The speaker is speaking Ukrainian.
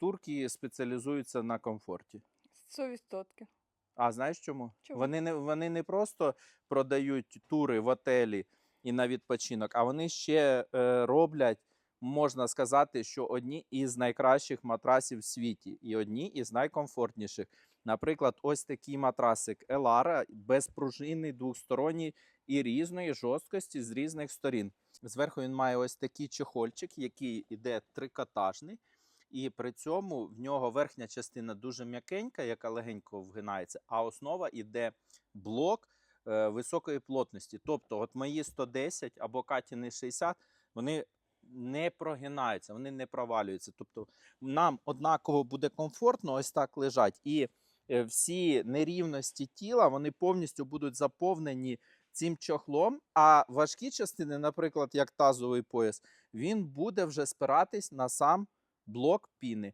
турки спеціалізуються на комфорті. 100%. А знаєш чому? Чому? Вони не вони не просто продають тури в отелі і на відпочинок, а вони ще е, роблять, можна сказати, що одні із найкращих матрасів в світі і одні із найкомфортніших. Наприклад, ось такий матрасик Елара безпружинний, двосторонній і різної жорсткості з різних сторін. Зверху він має ось такий чехольчик, який іде трикотажний. І при цьому в нього верхня частина дуже м'якенька, яка легенько вгинається, а основа іде блок е, високої плотності. Тобто, от мої 110 або Катіни 60, вони не прогинаються, вони не провалюються. Тобто нам однаково буде комфортно ось так лежать. І е, всі нерівності тіла вони повністю будуть заповнені цим чохлом. А важкі частини, наприклад, як тазовий пояс, він буде вже спиратись на сам блок піни.